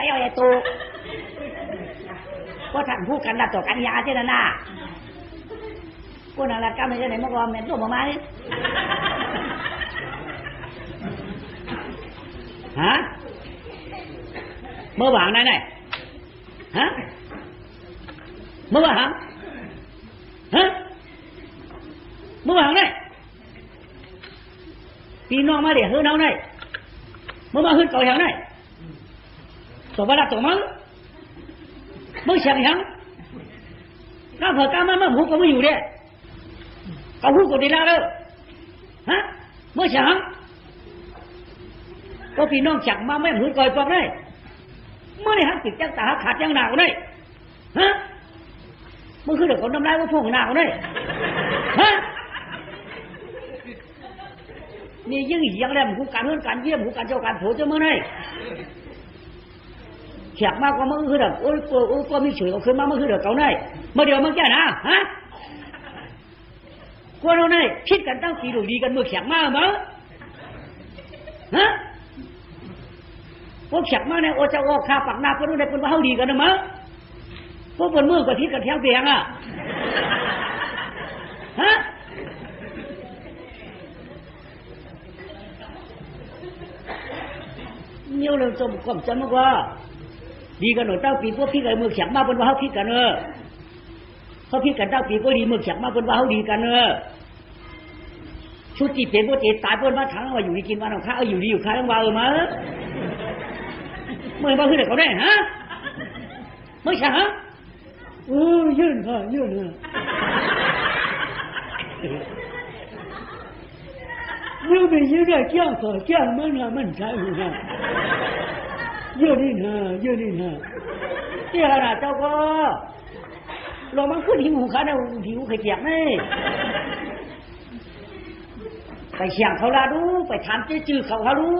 ใจเอาไอ้ตูก็ท่านพูดกันละต่อกันยาเจนะนากูนั่นละกำไม่ใช่ไหนเมื่อก่อนแม่นตัวมาไหมฮะเมื่อวานนั่นไงฮะเมื่อวานฮะเมื่อวานไงปีน้องมาเดี๋ยวเฮือน้องไงเมื่อมาขึ้นเก่าอย่างไงตัวบ้าตัวมั้งเมื่อเฉียงยังก้าเผื่อก้ามาเมื่อหูก็ไม่อยู่เด้ ก็หูก็ดีแล้วเลยฮะเมื่อเฉียงก็พี่น้องจักมาไม่หืนก่อยปอกได้เมื่อนี่ฮักติดจังตาขาดจังหนาวได้ฮะเมื่อคือเด็กคนน้ำลายว่าพวกหนาวได้ฮะนี่ยิ่งยังแรงหูการเฮือนการเยี่ยมหูการเจ้าการโผล่เจ้าเมื่อไง เฉียกมากกว่ามื่อคือเด็กโอ้ยตัวโอ้ยตัวมีเฉยเอาขึ้นมาเมื่อคือเด็กเก่าไงเมื่อเดี๋ยวมันแก่นะฮะกวเราไงคิดกันตั้งปีดูดีกันเมื่อเฉียกมากมั้งฮะพวกเฉียกมากเนี่ยโอจะโอคาปักหน้าพวกนู้นได้เป็นว่าเขาดีกันนะมั้งพวกบนมือก็ทิศกันแถวเตียงอะฮะ nhiều lần trong còn chân qua đi gần ở tao bị có khi cái mực chẳng ma bên vào khi cả nữa เขาคิดกันเจ้าปีก็ดีมึกฉักมาบนว่าเขาดีกันเนอชุดจีเป็นพวกเจตายบนว่าถังว่าอยู่ดีกินวันของข้าเอาอยู่ดีอยู่ข้าต้องว่าเออมาเมื่อว่าคือเด็กเขาได้ฮะเมื่อฉันฮะเออยื่นค่ะยื่นค่ะเมื่อไปยืนได้เจ้าขอเจ้ามันละมันใช่ฮะ ยื่นนี่นะยื่นนี่นะเจ้าน่ะเจ้าก็เรามันขึ้นหิวขาเนี่ยหิวไข่เจียกนี่ไปเชียงเขาลาดู ไปถามเจ๊จือเขาเขาดู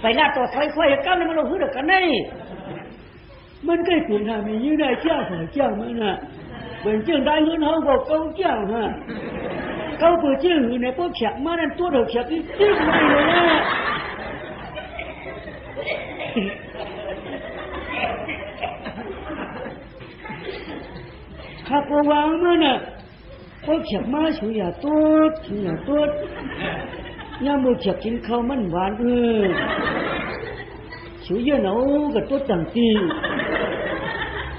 ไปลาตัวค่อยๆก้าวนี่มันเราขึ้นเดียวกันนี่มันก็เปลี่ยนทางมียืดได้เจ้าขอเจ้ามันน่ะเป็นเจ้าได้เงินเขาบอกเขาเจ้าฮะเขาเปิดชื่อในพวกเฉียกมานั่นตัวเดียวเฉียกนี่จิ้มไม่เลยนะ ข้าก็วางมันน่ะพวกเขียบมาชูอย่าตัวชูอย่าตัวย่ามูเขียบกินข้าวมันหวานเออชูเยอะหนูกับตัวต่างตี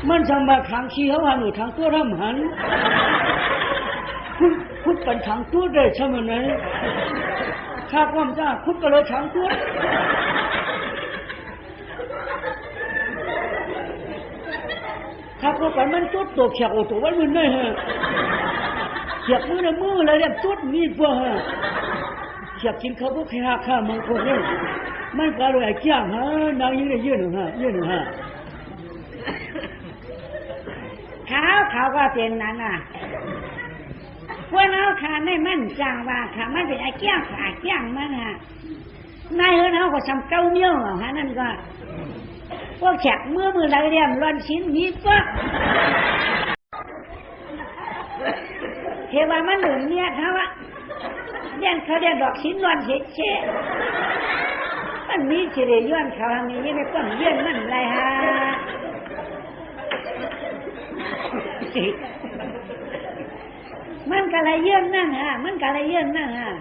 มันทำมาทางขี้เขาหันหนูทางตัวทำหันคุณคุณกันทางตัวได้ใช่ไหมไหนข้าความจ้าคุณก็เลยทางตัว ถ้าพวกกันมันจุดตัวเขียกโอตัววันมันได้ฮะเขียกมือในมืออะไรเนี่ยจุดมีดพวกฮะเขียกกินเขาพวกแค่ข้ามังคนเนี่ยมันก็เลยไอ้เจ้าฮะนางยืนได้ยืนหนึ่งฮะยืนหนึ่งฮะขาวขาวว่าเป็นนั้นน่ะพวกเราขาไม่มั่นจังว่าขามันเป็นไอ้เกี้ยงขาเกี้ยงมันฮะนายเฮเขาก็ทำเก้าเมี่ยวเหรอฮะนั่นก็ พวกแขกเมื่อมือไรเรียมร้อนชิ้นนี้ก็เทวามันหนุนเนี่ยเขาอะเรียนเขาเรียนดอกชิ้นร้อนเฉยเฉยมันมีเฉลยย้อนเขาทำนี้ไม่ต้องเยี่ยนมันไรฮะมันก็เลยเยื่อนนั่งฮะมันก็เลยเยื่อนนั่งฮะ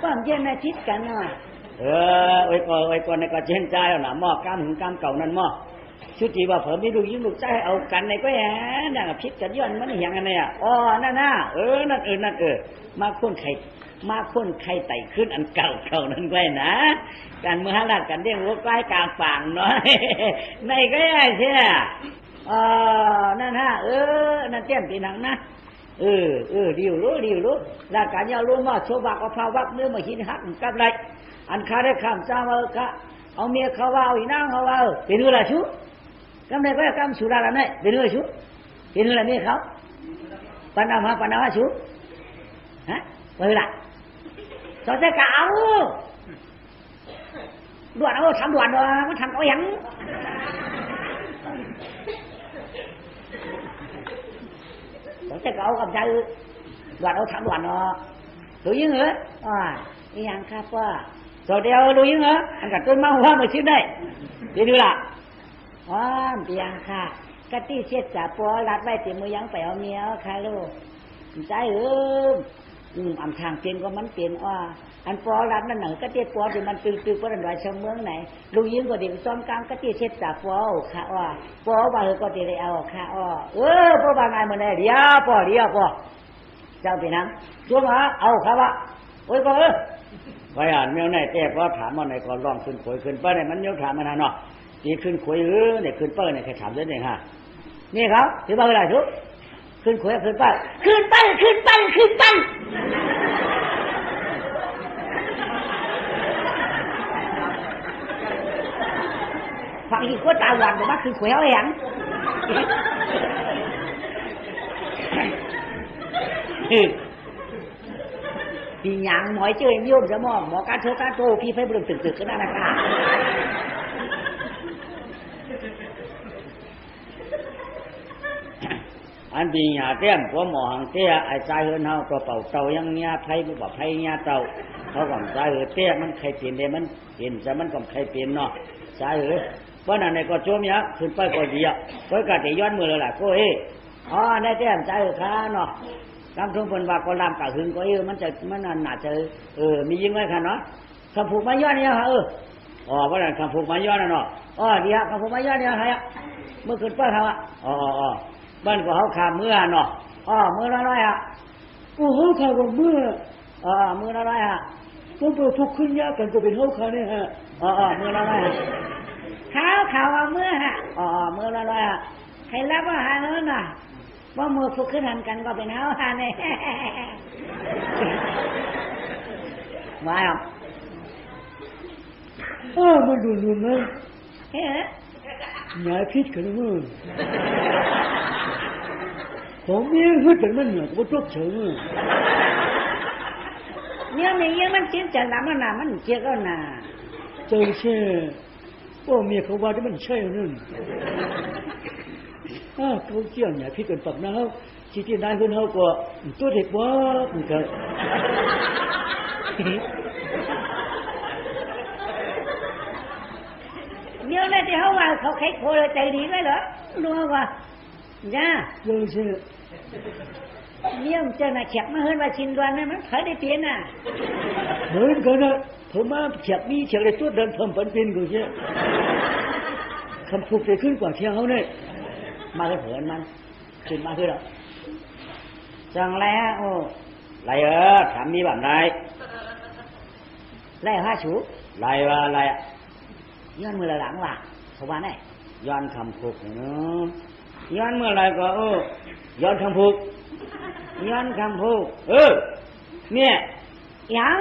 ความเยื่อนอาทิตย์กันเนาะ เออไว้ก่อนไว้ก่อนในก็เช่นใจแล้วนะหม้อกล้ามถึงกล้ามเก่านั่นม้อชุดที่ว่าเผมมีลูกยิ่งลูกใจเอากันในก็แหนน่ะพิษกันย้อนมันอย่างไรอะอ๋อนั่นน่ะเออนั่นเออนั่นเออมาค้นไข่มาค้นไข่ไต่ขึ้นอันเก่าเก่านั่นไว้นะการเมื่อหลักกันเรียกว่าใกล้กลางฝั่งน้อยในก็ได้ใช่อ๋อนั่นฮะเออนั่นเตี้ยมตีหนังนะเออเออดีรู้ดีรู้หลักการยารู้ว่าโชบักเอาภาวักเนื้อมาหินหักกับไร อันคาได้ข้ามจ้างเอาคะเอาเมียเขาว่าเอาอีนางเขาว่าเป็นเรื่องอะไรชูกำไรก็กำสุราละเนี่ยเป็นเรื่องชูเป็นเรื่องอะไรเมียเขาปันนามาปันนาชูฮะเวลาสอนจะกเอาด่วนเอาทำด่วนด่วนมันทำเอาอย่างผมจะเอากับใจ đoàn áo thẳng đoàn nó đối với nữa à đi ăn cà phê rồi đeo đối với nữa ăn cả tôi mau hoa một chiếc đây đi đưa lại อ๋อเปียงค่ะกะตี้เสียจ่าปัวรัดไว้ติมือยังเอาเมียค่ะลูกใจเอออืมอำทางเปลี่ยน ก็มันเปลี่ยนอ้ออันปอรัดมันหนังกะตี้ปัวที่มันตึงตึงปรันดอยเชงเมืองไหนลูยิงก็เด็กซ้อมกลางกะตี้เสียจ่าปัวเอาค่ะอ้อปัวว่าเออก็ตีได้เอาค่ะอ้อเออปัวบางไงมันได้เดียวปัวเดียวปัวเจ้าพี่นังชัวมาเอาครับว่าโอ้ยก็เออ ไปอ่านเมียวไหนแต่พอถามว่าไหนก็ลองขึ้นขวยขึ้นเปิ้ลเนี่ยมันเมียวถามมันนะเนาะตีขึ้นขวยเออเนี่ยขึ้นเปิ้ลเนี่ยใครถามด้วยเนี่ยฮะนี่ครับถือว่าอะไรทุกขึ้นขวยขึ้นเปิ้ลขึ้นไปขึ้นไปขึ้นไปฟังอีกคนตาหวานบอกว่าคือขวยเอาอย่าง พี่หยังหมอยเจอโยมสมองหมอการเธอการโตพี่ไฟบรุงตึกตึกก็น่ารักอะอันดีหยาเตี้ยมพวหมอหังเตี้ยไอ้ใจเฮินเฮาก็เป่าเตายังเนี้ยไผ่บ่ไผ่เนี้ยเตาเขาก็ใจเฮินเตี้ยมันใครเปลี่ยนเด้มันเปลี่ยนแต่มันก็ใครเปลี่ยนเนาะใจเฮินเพราะนั่นในก็โจมยะขึ้นไปก็ดีอะก็กะจะย้อนมือเลยล่ะก็เอ้อ๋อได้เตี้ยมใจเฮินค้าเนาะ กำทุ่งเพิ่นว่าก็ลามกะหึงก็เออมันจะมันน่าจะเออมียิงไว้ค่ะเนาะคำผูกมาย้อนเนี่ยฮะเอออ๋อเพราะนั่นคำผูกมาย้อนน่ะเนาะอ๋อดีฮะคำผูกมาย้อนเนี่ยฮะเมื่อคืนเปิ้ลเขาอะอ๋ออ๋อบ้านก็เขาขาเมื่อเนาะอ๋อเมื่อละร้อยอะโอ้โหข่าวว่เมื่ออ๋อเมื่อละร้อยอะต้องเปิดทุกขึ้นยากกันก็เป็นเฮาคาเนี่ยฮะอ๋ออ๋อมือละร้อยอะข่าวข่าวว่าเมื่อฮะอ๋ออ๋อมือละร้อยอะใครรับว่าหาเงินน่ะ ว่ามือฟุกขึ้นหันกันก็เป็นเฮาฮาเนี่ยมาอะเออมันดูดูนะเฮ้ยหยาพิษกันมึงผมเมียพิษกันมันเนี่ยก็ตกเฉิงเนี่ยมีเยอะมันจิ้มจังน้ำมันน่ะมันเจี๊ยก็น่ะเจอแช่ว่าเมียเขาว่าที่มันใช่นั่น อ้าเขาเจียงหยาพิษกันปักนะเขาที่ที่นายคนเขาก็ตัวเด็กว่ามันก็เดี๋ยวนะที่เขาว่าเขาใครโคเลยใจดีไหมเหรอรู้ว่าจ้าเจอแช่เนี่ยมันเจอน่ะแขกมาเฮิรนว่าชินดวนนั่นมันเผยได้เปลี่ยนน่ะเหมือนกันนะผมมาเฉียบมีเฉียบเลยตัวเดินเพิ่มปันเป็นกูเช่คำพูดไปขึ้นกว่าเที่ยวเขาเนี่ย มาเลยเผินมันขึ้นมาขึ้นแล้วจังแล้วโอ้ไรเออถามมีแบบไหนไล่ห้าชูไรว่าอะไรย้อนมือละหลังว่ะเขาว่าไงย้อนคำพูดเนาะย้อนเมื่อไรก็เออย้อนคำพูดย้อนคำพูดเออเนี่ยยัง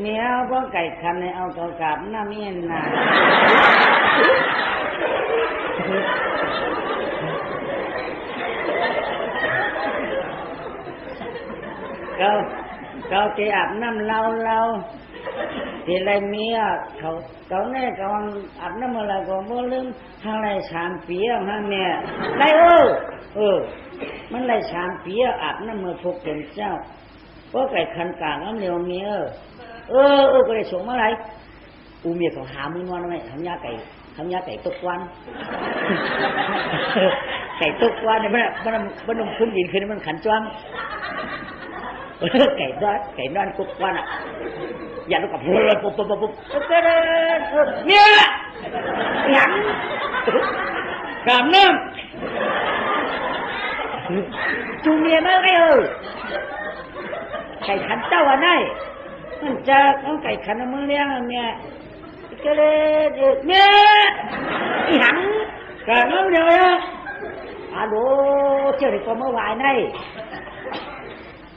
เมียพวกไก่คันในเอาตัวกลับน้ำเมียนน่ะ เขาเขาจะอาบน้ำเราเราทีไรเมียเขาเขาเนี่ยกำลังอาบน้ำอะไรก็บ่ลืมทางไรสามปีอะฮะเนี่ยไรเออเออ มันไรสามปีอะอาบน้ำมือพกเป็นเจ้าเพราะไก่คันกลางน้ำเดียวเมียเออเออก็เลยส่งมาไรอูเมียเขาหามือนอนไหมทำยาไก่ทำยาไก่ตุกวันไก่ตุกวันเนี่ยมันมันมันมันขึ้นดินขึ้นมันขันจ้วง เออไก่นอนไก่นอนกุกวันอะอย่าลูกกับปุ๊บปุ๊บปุ๊บปุ๊บปุ๊บเด้อเนี่ยหยังกามน้ำจูเมียมา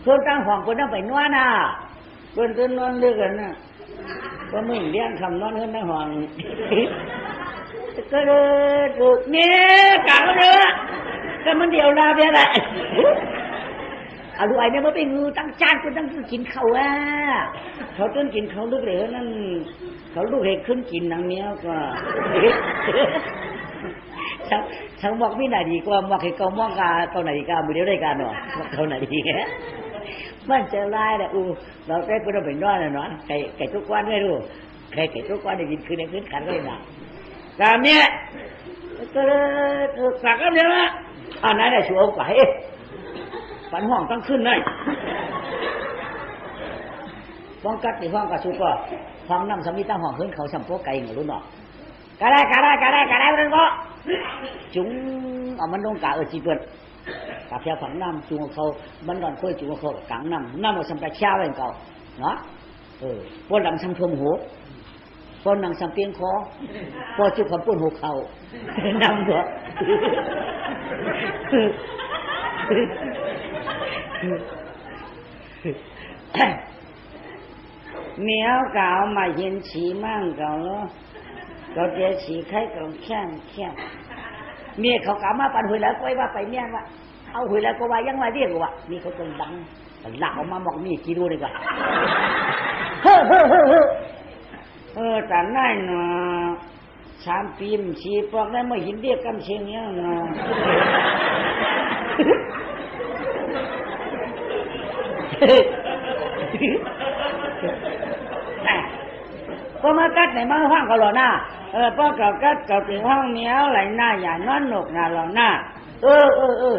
ไงเออไก่ขันตั้งห่าโดเจ้าเด็กก็เมื่อวานตั้งห้องเพื่อนตั้งไปนวดน่ะเพิ่นเพิ่นนอนเลือกกันน่ะก็มึงเลี้ยงคำนอนขึ้นในห้องก็เลยถูกเนี่ยกะก็เลยก็มันเดียวลาเพียแหละอาลูกไอ้เนี่ยมันไปงูตั้งจานกูตั้งกินเขาอะเขาต้นกินเขาลึกเลยนั่นเขาลูกเห็ดขึ้นกินนางเนี้ยก็ฉันฉันบอกไม่ไหนดีกว่าบอกให้เขามองกาเขาไหนดีกามือเดียวได้กันเนอเขาไหนดีแฮะ มันจะไล่แหละอูเราได้เพื่อนไปนอนน่ะเนาะไก่ไก่ทุกวันไม่รู้ไก่ไก่ทุกวันได้กินคืนในคืนขันก็เลยนะกามเนี้ยก็เออฝากกันเดี๋ยวนะอ่านายได้ชัวร์ไปปันห้องตั้งขึ้นเลยฟ้องกัดในห้องกระสุก็ห้องน้ำสมิตั้งห้องขึ้นเขาสัมโพไก่เหงารุ่นเนาะกะได้กะได้กะได้กะได้เรื่องก็จุงเอามันลงกะเออจีเปิด กะเพียฝังน้ำจุงเขามันนอนคุยจุงเขากังน้ำน้ำมันสัมไปเช้าเป็นเก่าเนาะเออพวกดังสัมทมหูพวกนังสัมเปียงคอพวกจุกคำปุ่นหูเขานำหัวเหนียวเก่ามาเห็นฉีมั่งเก่าแล้วเราเจอฉีไข่เก่าแข้งแข้งเมียเขากล่ามาปันหุยแล้วก็ว่าไปเมียว่า เอาหุยแล้วก็ว่ายังว่าเรียกว่านี่เขาจนดังหลักออกมาบอกนี่กี่ดูดีกว่าเฮ้อเฮ้อเฮ้อเฮ้อเออแต่นั่นนะสามปีมชีปอกได้ไม่เห็นเรียกกันเชียงเนี้ยนะก็มากัดในมาห้างเขาหรอหน้าเออพ่อเก่ากัดเก่าถึงห้องเมียวไหลหน้าอย่านอนหนกหน้าหรอหน้าเออเออเออ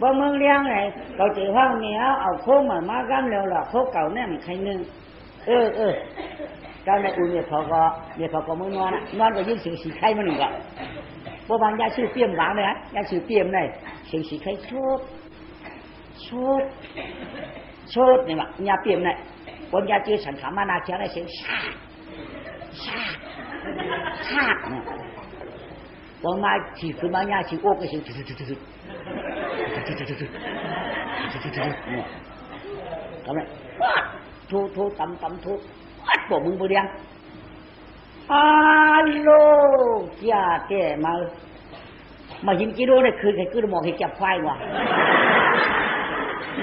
บ่เมืองเลี้ยงไงเก่าถึงห้องเมียวเอาโค้งมามากั้มเร็วหรอกโค้งเก่าแน่มันใครนึงเออเออเจ้าในอุ่นเนี่ยเขาก็เนี่ยเขาก็มึงนอนอะนอนก็ยิ่งเสียงสีไข่มันหนึ่งก็บ่บางยาชื่อเปียมหวางเลยฮะยาชื่อเปียมเลยเสียงสีไข่โชดโชดโชดเนี่ยว่ะยาเปียมเนี่ยบนยาจือฉันขามานาเชียงได้เสียงชาชาชาพอมาฉีขึ้นมาเนี่ยฉีโอ้ก็ฉีเนี่ยทำไมทุทุตำตำทุอัดบอกมึงบ่เดียง ฮัลโหลจ้าแกมามาหินกิโลเนี่ยคืนใครคืนมองให้จับไฟว่ะ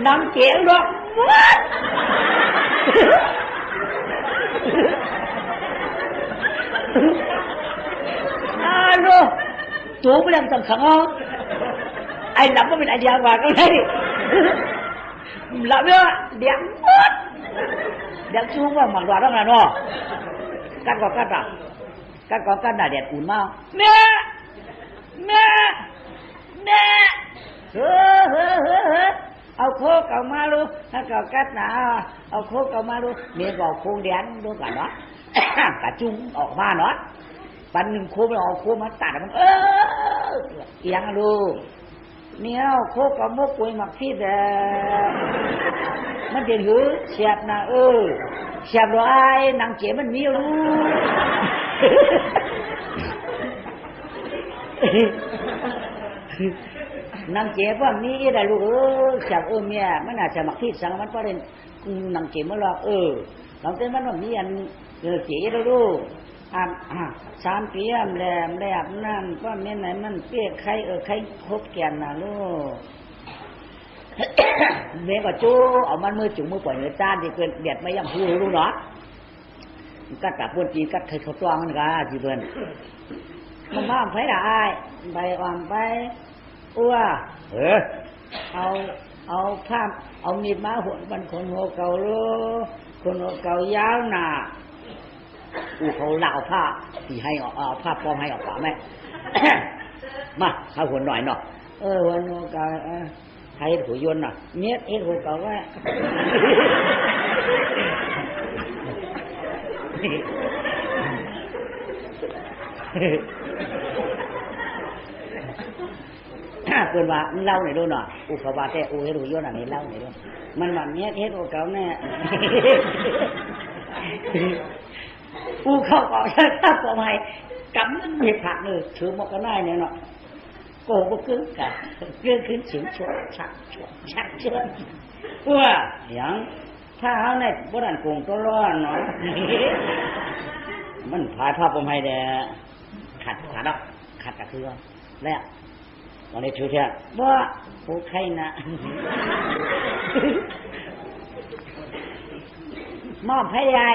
น้ำเจียงดอกวัด Alo, chú mới làm tầm khẳng không? Anh lắm có mình anh đi vào cái này. Lắm nữa, đẹp mất. Đẹp chú vào mặc đoán đó là nó. Cắt có cắt à? Cắt có cắt là đẹp ủn mau. Mẹ! Mẹ! Mẹ! Hơ hơ hơ hơ. เอาโคกเอามาลูถ้าเก่ากัดหนาเอาโคกเอามาลูเมี เนี่ยโคกับมกปุยหมักพี่แต่มันเป็นหือเสียบนะเออเสียบร้อยนางเก๋มันมีรู้นางเก๋ว่ามีอะได้ลูกเออจากเออเมียมันอาจจะหมักที่สังมันก็เล่นางเก๋มันหรอกเออหลังจากนั้นว่ามีอันเออเก๋แล้วลูก อ่าอ่าสามเปียมแหลมแหลมนั่นก็เม่นไหนมันเปียกใครเออใครครบแกนน่ะลูกเมียก็จู้เอามันมือจุงมือปล่อยเนื้อจานที่เกินเดียดไม่ยังพูดรู้เนาะกัดกับพวนจีกัดใครเขาตัวมันกะจีเพิ่นมันบ้าไปได้ไปอ่อนไปอ้วเออเอาเอาผ้าเอามีดมาหัวมันคนหัวเก่าลูกคนหัวเก่ายาวหนา อูเขาเล่าผ้าที่ให้ออกเอาผ้าปลอมให้ออกป่าไหมมาข้าหัวหน่อยเนาะเออวันหัวเก่าเออใครหัวยนต์น่ะเมียเอ็ดหัวเก่าว่าเปินว่าเล่าหน่อยดูหน่อยอูเขาแต่อูเฮ็ดหัวยนต์อันนี้เล่าหน่อยดูมันว่าเมียเฮ็ดหัวเก่าแน่ ผู้เข้าก่อนฉันเข้าก่อนใหม่กำนั้นมีผักเลยถือมกันได้เนี่ยเนาะโกงก็เกินกันเรื่องขึ้นสิงชวนชักชวนชักชวนว่าอย่างถ้าเขาในบุรันโกงตัวร้อนเนาะมันพายภาพผมให้แดขัดขาดอกขัดกระเทือแล้วตอนนี้ชูเทียว่าผู้ใครนะมอบให้ยาย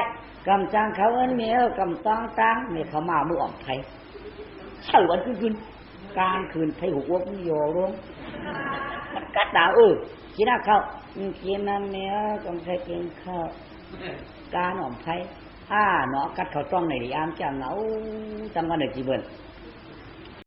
กำจังเขาเอิ้นเมียวกำต้องตังมีเขามามือออกไทยเฉาวันคืนคืนกลางคืนไทยหัวมันโยร่งมันกัดดาเออกินน้ำข้าวกินน้ำเมียวกำไทยกินข้าวการออมไทยอ้าเนาะกัดเขาต้องในดีอามจังเหงาจังวันเด็กจีบิน